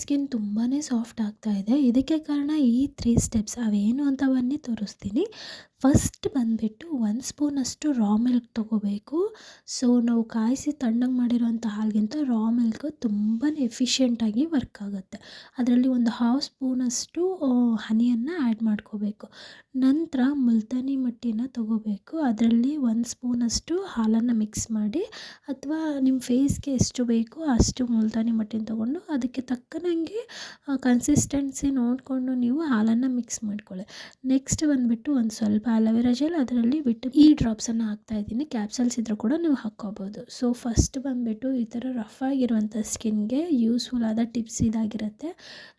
Skin ತುಂಬಾ soft ಆಗ್ತಾ ಇದೆ. ಇದಕ್ಕೆ ಕಾರಣ ಈ ತ್ರೀ ಸ್ಟೆಪ್ಸ್ ಅವೇನು ಅಂತ ಬನ್ನಿ, ತೋರಿಸ್ತೀನಿ. ಫಸ್ಟ್ ಬಂದುಬಿಟ್ಟು ಒಂದು ಸ್ಪೂನಷ್ಟು ರಾ ಮಿಲ್ಕ್ ತೊಗೋಬೇಕು. ಸೊ ನಾವು ಕಾಯಿಸಿ ತಣ್ಣಗೆ ಮಾಡಿರೋಂಥ ಹಾಲಿಗಿಂತ ರಾ ಮಿಲ್ಕ್ ತುಂಬಾ ಎಫಿಷಿಯೆಂಟಾಗಿ ವರ್ಕ್ ಆಗುತ್ತೆ. ಅದರಲ್ಲಿ ಒಂದು ಹಾಫ್ ಸ್ಪೂನಷ್ಟು ಹನಿಯನ್ನು ಆ್ಯಡ್ ಮಾಡ್ಕೋಬೇಕು. ನಂತರ ಮುಲ್ತಾನಿ ಮಟ್ಟಿನ ತೊಗೋಬೇಕು. ಅದರಲ್ಲಿ ಒಂದು ಸ್ಪೂನಷ್ಟು ಹಾಲನ್ನು ಮಿಕ್ಸ್ ಮಾಡಿ, ಅಥವಾ ನಿಮ್ಮ ಫೇಸ್ಗೆ ಎಷ್ಟು ಬೇಕೋ ಅಷ್ಟು ಮುಲ್ತಾನಿ ಮಟ್ಟಿನ ತೊಗೊಂಡು ಅದಕ್ಕೆ ತಕ್ಕನಂಗೆ ಕನ್ಸಿಸ್ಟೆನ್ಸಿ ನೋಡಿಕೊಂಡು ನೀವು ಹಾಲನ್ನು ಮಿಕ್ಸ್ ಮಾಡ್ಕೊಳ್ಳಿ. ನೆಕ್ಸ್ಟ್ ಬಂದುಬಿಟ್ಟು ಒಂದು ಸ್ವಲ್ಪ ಅಲೋವೆರಾ ಜೆಲ್ ಅದರಲ್ಲಿ ಬಿಟ್ಟು ಈ ಡ್ರಾಪ್ಸನ್ನು ಹಾಕ್ತಾ ಇದ್ದೀನಿ. ಕ್ಯಾಪ್ಸಲ್ಸ್ ಇದ್ರೂ ಕೂಡ ನೀವು ಹಾಕ್ಕೋಬೋದು. ಸೊ ಫಸ್ಟ್ ಬಂದುಬಿಟ್ಟು ಈ ಥರ ರಫ್ ಆಗಿರುವಂಥ ಸ್ಕಿನ್ಗೆ ಯೂಸ್ಫುಲ್ ಆದ ಟಿಪ್ಸ್ ಇದಾಗಿರುತ್ತೆ.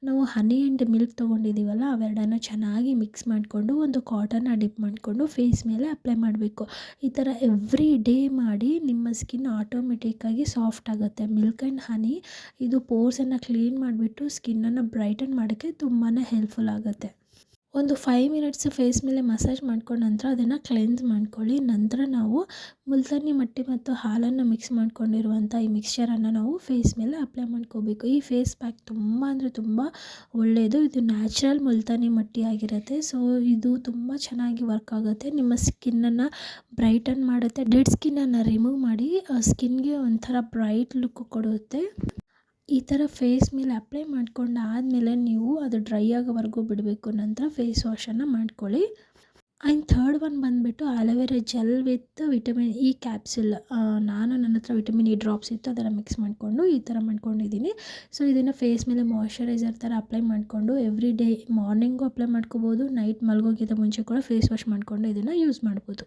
ನಾವು ಹನಿ ಆ್ಯಂಡ್ ಮಿಲ್ಕ್ ತೊಗೊಂಡಿದ್ದೀವಲ್ಲ ಅವೆರಡನ್ನ ಚೆನ್ನಾಗಿ ಮಿಕ್ಸ್ ಮಾಡಿಕೊಂಡು ಒಂದು ಕಾಟನ್ನ ಡಿಪ್ ಮಾಡಿಕೊಂಡು ಫೇಸ್ ಮೇಲೆ ಅಪ್ಲೈ ಮಾಡಬೇಕು. ಈ ಥರ ಎವ್ರಿ ಡೇ ಮಾಡಿ ನಿಮ್ಮ ಸ್ಕಿನ್ ಆಟೋಮೆಟಿಕ್ಕಾಗಿ ಸಾಫ್ಟ್ ಆಗುತ್ತೆ. ಮಿಲ್ಕ್ ಆ್ಯಂಡ್ ಹನಿ ಇದು ಪೋರ್ಸನ್ನು ಕ್ಲೀನ್ ಮಾಡಿಬಿಟ್ಟು ಸ್ಕಿನ್ನನ್ನು ಬ್ರೈಟನ್ ಮಾಡೋಕ್ಕೆ ತುಂಬಾ ಹೆಲ್ಪ್ಫುಲ್ ಆಗುತ್ತೆ. ಒಂದು ಫೈವ್ ಮಿನಿಟ್ಸ್ ಫೇಸ್ ಮೇಲೆ ಮಸಾಜ್ ಮಾಡ್ಕೊಂಡ ನಂತರ ಅದನ್ನು ಕ್ಲೆನ್ಸ್ ಮಾಡ್ಕೊಳ್ಳಿ. ನಂತರ ನಾವು ಮುಲ್ತಾನಿ ಮಟ್ಟಿ ಮತ್ತು ಹಾಲನ್ನು ಮಿಕ್ಸ್ ಮಾಡ್ಕೊಂಡಿರುವಂಥ ಈ ಮಿಕ್ಸ್ಚರನ್ನು ನಾವು ಫೇಸ್ ಮೇಲೆ ಅಪ್ಲೈ ಮಾಡ್ಕೋಬೇಕು. ಈ ಫೇಸ್ ಪ್ಯಾಕ್ ತುಂಬ ಅಂದರೆ ತುಂಬ ಒಳ್ಳೆಯದು. ಇದು ನ್ಯಾಚುರಲ್ ಮುಲ್ತಾನಿ ಮಟ್ಟಿ ಆಗಿರುತ್ತೆ. ಸೊ ಇದು ತುಂಬ ಚೆನ್ನಾಗಿ ವರ್ಕ್ ಆಗುತ್ತೆ. ನಿಮ್ಮ ಸ್ಕಿನ್ನನ್ನು ಬ್ರೈಟನ್ ಮಾಡುತ್ತೆ. ಡೆಡ್ ಸ್ಕಿನ್ನನ್ನು ರಿಮೂವ್ ಮಾಡಿ ಸ್ಕಿನ್ಗೆ ಒಂಥರ ಬ್ರೈಟ್ ಲುಕ್ ಕೊಡುತ್ತೆ. ಈ ಥರ ಫೇಸ್ ಮೇಲೆ ಅಪ್ಲೈ ಮಾಡ್ಕೊಂಡು ಆದಮೇಲೆ ನೀವು ಅದು ಡ್ರೈ ಆಗೋವರೆಗೂ ಬಿಡಬೇಕು. ನಂತರ ಫೇಸ್ ವಾಶನ್ನು ಮಾಡ್ಕೊಳ್ಳಿ. ಆ್ಯಂಡ್ ಥರ್ಡ್ ಒನ್ ಬಂದುಬಿಟ್ಟು aloe vera gel with vitamin E capsule. ನಾನು ನನ್ನ ಹತ್ರ ವಿಟಮಿನ್ ಇ ಡ್ರಾಪ್ಸ್ ಇತ್ತು, ಅದನ್ನು ಮಿಕ್ಸ್ ಮಾಡಿಕೊಂಡು ಈ ಥರ ಮಾಡ್ಕೊಂಡಿದ್ದೀನಿ. ಸೊ, ಇದನ್ನು ಫೇಸ್ ಮೇಲೆ ಮಾಯ್ಶ್ಚರೈಸರ್ ಥರ ಅಪ್ಲೈ ಮಾಡಿಕೊಂಡು ಎವ್ರಿ ಡೇ ಮಾರ್ನಿಂಗು ಅಪ್ಲೈ ಮಾಡ್ಕೋಬೋದು, ನೈಟ್ ಮಲಗೋಗಿದ್ದ ಮುಂಚೆ ಕೂಡ ಫೇಸ್ ವಾಶ್ ಮಾಡಿಕೊಂಡು ಇದನ್ನು ಯೂಸ್ ಮಾಡ್ಬೋದು.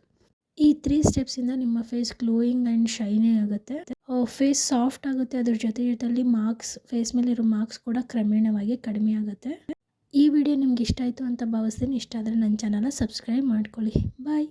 ಈ ತ್ರೀ ಸ್ಟೆಪ್ಸಿಂದ ನಿಮ್ಮ ಫೇಸ್ ಗ್ಲೋಯಿಂಗ್ ಆ್ಯಂಡ್ ಶೈನಿ ಆಗುತ್ತೆ. ಫೇಸ್ ಸಾಫ್ಟ್ ಆಗುತ್ತೆ, ಅದ್ರ ಜೊತೆ ಜೊತೆಯಲ್ಲಿ ಮಾರ್ಕ್ಸ್ ಫೇಸ್ ಮೇಲಿರೋ ಮಾರ್ಕ್ಸ್ ಕೂಡ ಕ್ರಮೇಣವಾಗಿ ಕಡಿಮೆ ಆಗುತ್ತೆ. ಈ ವಿಡಿಯೋ ನಿಮ್ಗೆ ಇಷ್ಟ ಆಯಿತು ಅಂತ ಭಾವಿಸ್ತೀನಿ. ಇಷ್ಟ ಆದರೆ ನನ್ನ ಚಾನಲ್ನ ಸಬ್ಸ್ಕ್ರೈಬ್ ಮಾಡ್ಕೊಳ್ಳಿ. ಬಾಯ್